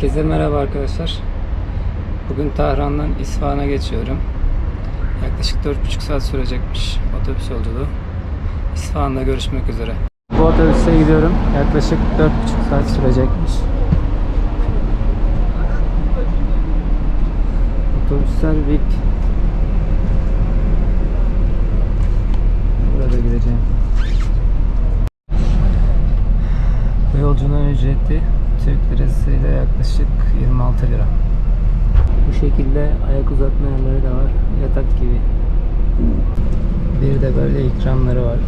Herkese merhaba arkadaşlar. Bugün Tahran'dan İsfahan'a geçiyorum. Yaklaşık 4,5 saat sürecekmiş otobüs yolculuğu. İsfahan'da görüşmek üzere. Bu otobüse gidiyorum. Yaklaşık 4,5 saat sürecekmiş. Otobüsler VIP. Burada gideceğim. Bu yolculuğun ücreti Türk lirasıyla yaklaşık 26 lira. Bu şekilde ayak uzatma yerleri de var. Yatak gibi. Bir de böyle ikramları var.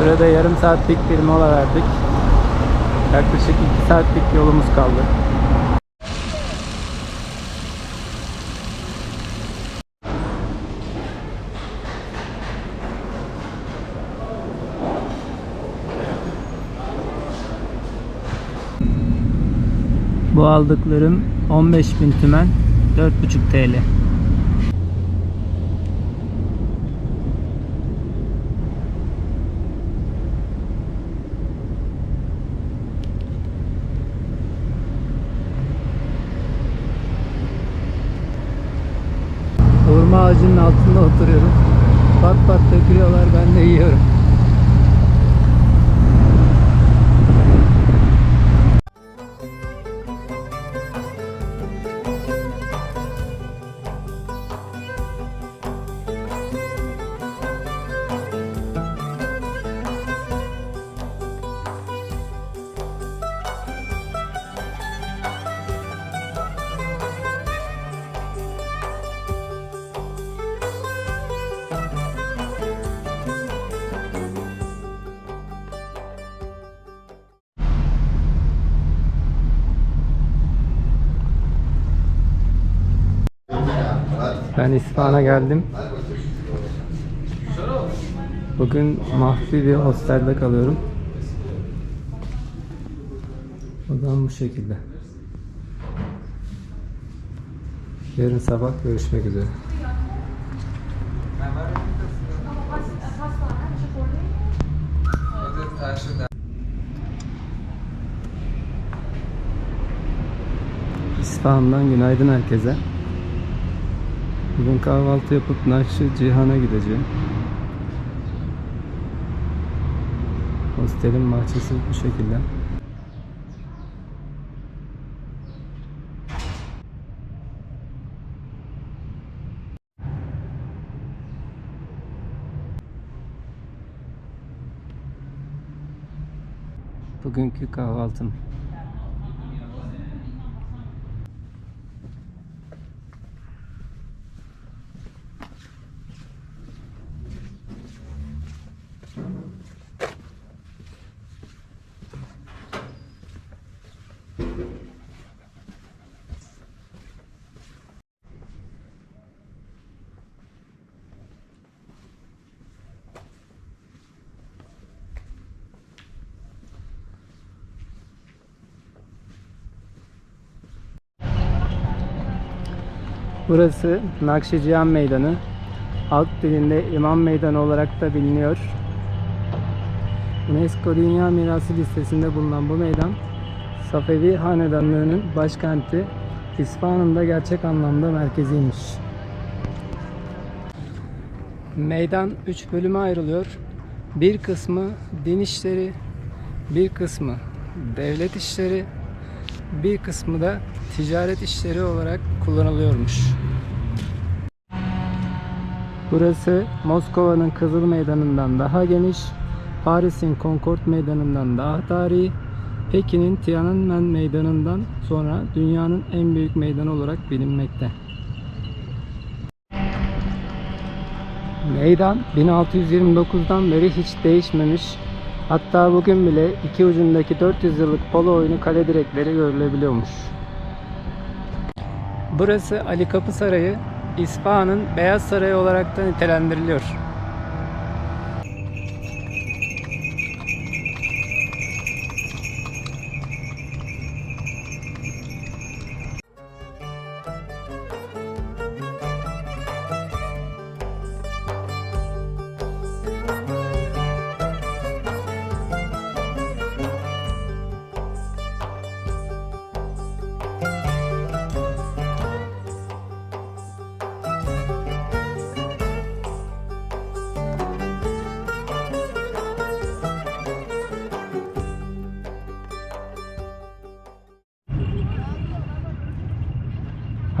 Burada yarım saatlik bir mola verdik. Yaklaşık 2 saatlik yolumuz kaldı. Bu aldıklarım 15.000 tümen 4.5 TL. Hurma ağacının altında oturuyorum. Pat pat dökülüyorlar ben de yiyorum. Ben İsfahan'a geldim. Bugün mahfi bir hostelde kalıyorum. Odam bu şekilde. Yarın sabah görüşmek üzere. İsfahan'dan günaydın herkese. Bugün kahvaltı yapıp Nakşi Cihan'a gideceğim. Hostelin bahçesi bu şekilde. Bugünkü kahvaltım. Burası Nakşicihan Meydanı. Halk dilinde İmam Meydanı olarak da biliniyor. UNESCO Dünya Mirası listesinde bulunan bu meydan Safevi Hanedanlığı'nın başkenti İsfahan'ın da gerçek anlamda merkeziymiş. Meydan 3 bölüme ayrılıyor. Bir kısmı din işleri, bir kısmı devlet işleri, bir kısmı da ticaret işleri olarak kullanılıyormuş. Burası Moskova'nın Kızıl Meydanı'ndan daha geniş, Paris'in Concord Meydanı'ndan daha tarihi, Pekin'in Tiananmen Meydanı'ndan sonra dünyanın en büyük meydanı olarak bilinmekte. Meydan 1629'dan beri hiç değişmemiş. Hatta bugün bile iki ucundaki 400 yıllık polo oyunu kale direkleri görülebiliyormuş. Burası Ali Kapı Sarayı, İsfahan'ın Beyaz Sarayı olarak da nitelendiriliyor.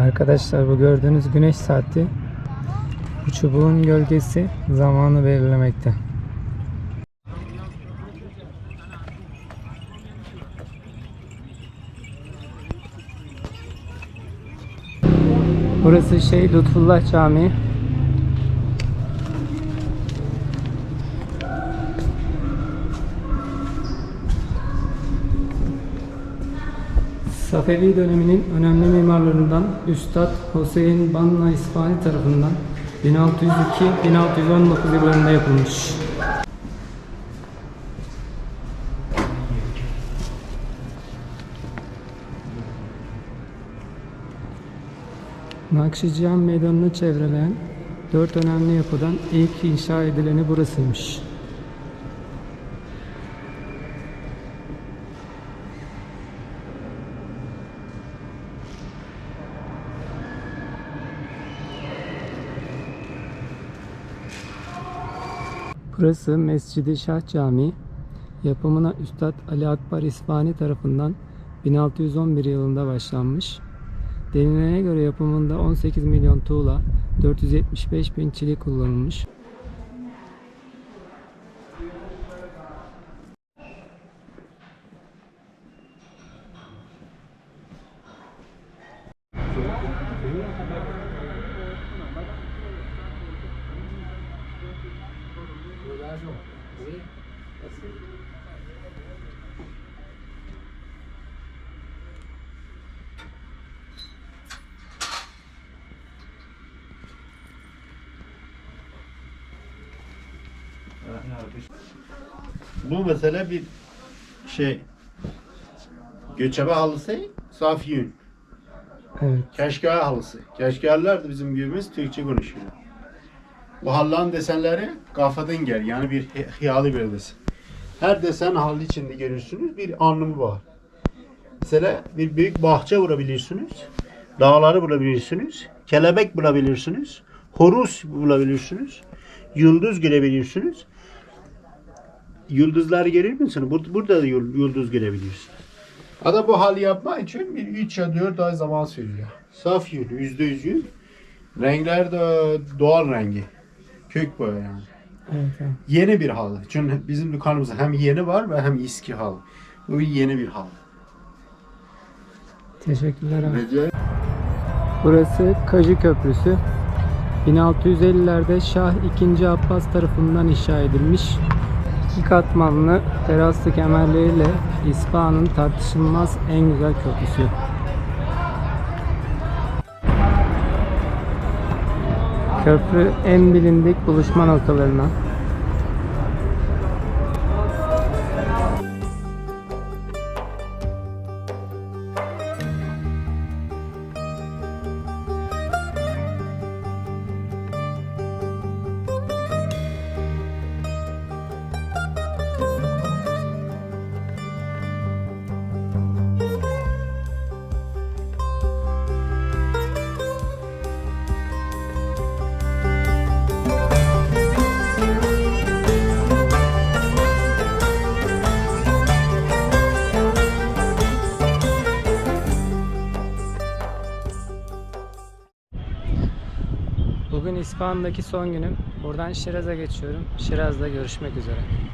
Arkadaşlar bu gördüğünüz güneş saati bu çubuğun gölgesi zamanı belirlemekte. Burası şey Lütfullah Camii. Safevi döneminin önemli mimarlarından Üstad Hüseyin Banna İsfahani tarafından 1602-1619 yıllarında yapılmış. Nakşicihan Meydanı'nı çevreleyen dört önemli yapıdan ilk inşa edileni burasıymış. Burası Mescid-i Şah Camii. Yapımına Üstad Ali Akbar İsfahani tarafından 1611 yılında başlanmış. Denilene göre yapımında 18 milyon tuğla, 475 bin çelik kullanılmış. Bu mesele bir şey göçebe halısı Safiyün. Evet. Keşkağ halısı. Keşkağlar da bizim gibimiz Türkçe konuşuyor. Bu halların desenleri kafadan gel yani bir hi- hiyali bir desen. Her desen halı içinde görürsünüz bir anlamı var. Mesela bir büyük bahçe vurabilirsiniz. Dağları bulabilirsiniz. Kelebek bulabilirsiniz. Horus bulabilirsiniz. Yıldız görebilirsiniz. Yıldızları görür müsün? Bur- Burada da yıl- yıldız görebiliyorsun. Ada bu hal yapma için bir 3 ya 4 ay zaman sürüyor. Saf yün, yüzde yüz yün. Renkler de doğal rengi. Kök boya yani. Evet, evet. Yeni bir halı. Çünkü bizim dükkanımızda hem yeni var ve hem eski halı. Bu yeni bir halı. Teşekkürler abi. Rica Burası Kajı Köprüsü. 1650'lerde Şah II. Abbas tarafından inşa edilmiş. İki katmanlı teraslı kemerleriyle İsfahan'ın tartışılmaz en güzel köprüsü. Köprü en bilindik buluşma noktalarından. İsfahan'daki son günüm. Buradan Şiraz'a geçiyorum. Şiraz'da görüşmek üzere.